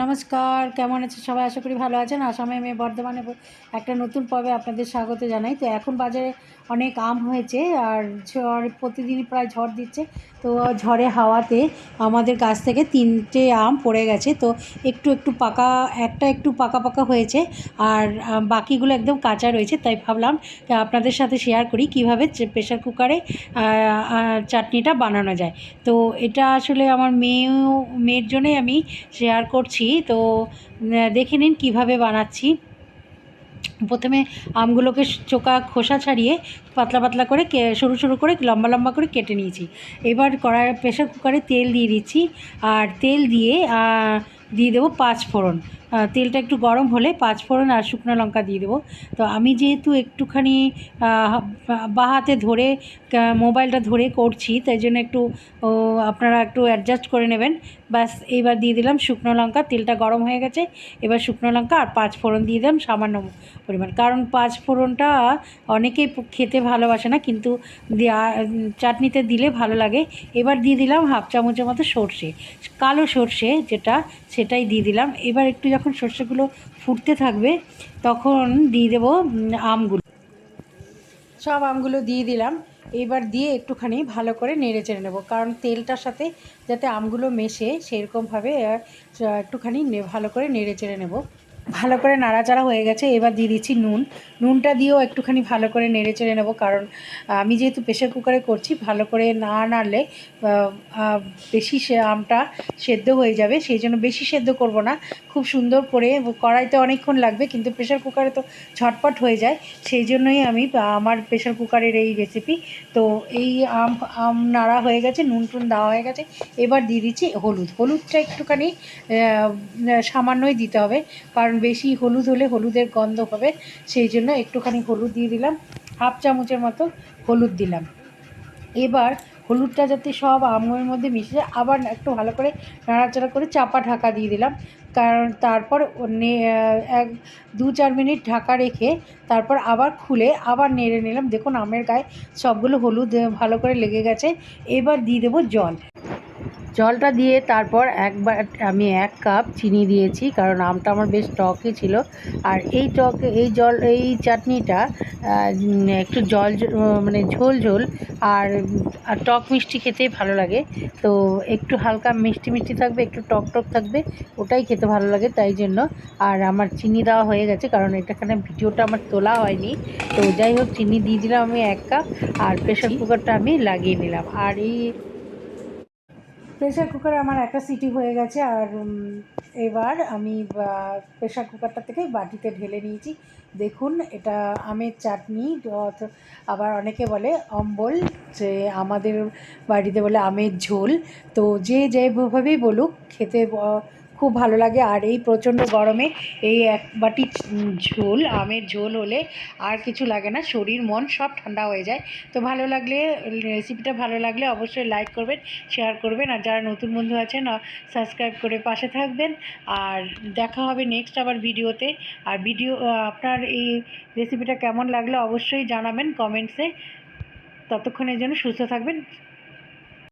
নমস্কার, কেমন আছে সবাই? আশা করি ভালো আছেন। আসামে মেয়ে বর্ধমানে একটা নতুন পর্বে আপনাদের স্বাগত জানাই। তো এখন বাজারে অনেক আম হয়েছে আর ঝড় প্রতিদিনই প্রায় ঝড় দিচ্ছে। তো ঝড়ে হাওয়াতে আমাদের গাছ থেকে তিনটে আম পড়ে গেছে। তো একটু একটু পাকা, একটা একটু পাকা পাকা হয়েছে আর বাকিগুলো একদম কাঁচা রয়েছে। তাই ভাবলাম আপনাদের সাথে শেয়ার করি কীভাবে প্রেশার কুকারে চাটনিটা বানানো যায়। তো এটা আসলে আমার মেয়েও, মেয়ের জন্যই আমি শেয়ার করছি। তো দেখে নিন কীভাবে বানাচ্ছি। প্রথমে আমগুলোকে চোকা খোসা ছাড়িয়ে পাতলা পাতলা করে সরু সরু করে লম্বা লম্বা করে কেটে নিয়েছি। এবার কড়াই প্রেশার কুকারে তেল দিয়ে দিচ্ছি। আর তেল দিয়ে দিয়ে দেবো পাঁচ ফোড়ন। তেলটা একটু গরম হলে পাঁচ ফোড়ন আর শুকনো লঙ্কা দিয়ে দেবো। তো আমি যেহেতু একটুখানি বা হাতে ধরে মোবাইলটা ধরে করছি, তাই জন্য একটু আপনারা একটু অ্যাডজাস্ট করে নেবেন। ব্যাস, এইবার দিয়ে দিলাম শুকনো লঙ্কা, তেলটা গরম হয়ে গেছে। এবার শুকনো লঙ্কা আর পাঁচ ফোড়ন দিয়ে দিলাম সামান্য পরিমাণ। কারণ পাঁচ ফোড়নটা অনেকেই খেতে ভালোবাসে না, কিন্তু চাটনিতে দিলে ভালো লাগে। এবার দিয়ে দিলাম হাফ চামচের মতো সর্ষে, কালো সর্ষে যেটা, সেটাই দিয়ে দিলাম। এবার একটু যখন সর্ষেগুলো ফুটতে থাকবে, তখন দিয়ে দেবো আমগুলো। সব আমগুলো দিয়ে দিলাম। এবার দিয়ে একটুখানি ভালো করে নেড়ে চেড়ে নেব, কারণ তেলটার সাথে যাতে আমগুলো মেশে, সেরকমভাবে একটুখানি ভালো করে নেড়ে চেড়ে নেব। ভালো করে নাড়াচাড়া হয়ে গেছে, এবার দিয়ে দিচ্ছি নুন। নুনটা দিয়েও একটুখানি ভালো করে নেড়ে চেড়ে নেব, কারণ আমি যেহেতু প্রেশার কুকারে করছি, ভালো করে না নাড়লে বেশি সে আমটা সেদ্ধ হয়ে যাবে, সেই জন্য বেশি সেদ্ধ করব না। খুব সুন্দর করে কড়াইতে অনেকক্ষণ লাগবে, কিন্তু প্রেশার কুকারে তো ঝটপট হয়ে যায়, সেই জন্যই আমি আমার প্রেশার কুকারের এই রেসিপি তো এই আম আম নাড়া হয়ে গেছে, নুন টুন দেওয়া হয়ে গেছে, এবার দিয়ে দিচ্ছি হলুদ। হলুদটা একটুখানি সামান্যই দিতে হবে, কারণ বেশি হলুদ হলে হলুদের গন্ধ হবে, সেই জন্য একটুখানি হলুদ দিয়ে দিলাম, হাফ চামচের মতো হলুদ দিলাম। এবার হলুদটা যাতে সব আমের মধ্যে মিশে যায়, আবার একটু ভালো করে নাড়াচাড়া করে চাপা ঢাকা দিয়ে দিলাম। কারণ তারপর এক, দু চার মিনিট ঢাকা রেখে তারপর আবার খুলে আবার নেড়ে নিলাম। দেখুন আমের গায়ে সবগুলো হলুদ ভালো করে লেগে গেছে। এবার দিয়ে দেবো জল। জলটা দিয়ে তারপর একবার আমি এক কাপ চিনি দিয়েছি কারণ আমটা আমার বেশ টকই ছিল। আর এই টক এই জল এই চাটনিটা একটু জল মানে ঝোল ঝোল আর আর টক মিষ্টি খেতেই ভালো লাগে। তো একটু হালকা মিষ্টি মিষ্টি থাকবে একটু টক টক থাকবে ওটাই খেতে ভালো লাগে তাই জন্য। আর আমার চিনি দেওয়া হয়ে গেছে কারণ এটাখানে ভিডিওটা আমার তোলা হয়নি। তো যাই হোক চিনি দিয়ে দিলাম আমি এক কাপ আর প্রেশার কুকারটা আমি লাগিয়ে নিলাম। আর এই প্রেশার কুকার আমার একটা সিটি হয়ে গেছে আর এবার আমি প্রেশার কুকারটা থেকে বাটিতে ঢেলে নিয়েছি। দেখুন, এটা আমের চাটনি আবার অনেকে বলে অম্বল, যে আমাদের বাড়িতে বলে আমের ঝোল। তো যে যেভাবেই বলুক, খেতে খুব ভালো লাগে। আর এই প্রচণ্ড গরমে এই এক বাটি ঝোল, আমের ঝোল হলে আর কিছু লাগে না, শরীর, মন সব ঠান্ডা হয়ে যায়। তো ভালো লাগলে রেসিপিটা ভালো লাগলে অবশ্যই লাইক করবেন শেয়ার করবেন। আর যারা নতুন বন্ধু আছেন সাবস্ক্রাইব করে পাশে থাকবেন। আর দেখা হবে নেক্সট আবার ভিডিওতে আর ভিডিও আপনার এই রেসিপিটা কেমন লাগল অবশ্যই জানাবেন কমেন্টসে ততক্ষণের জন্য সুস্থ থাকবেন।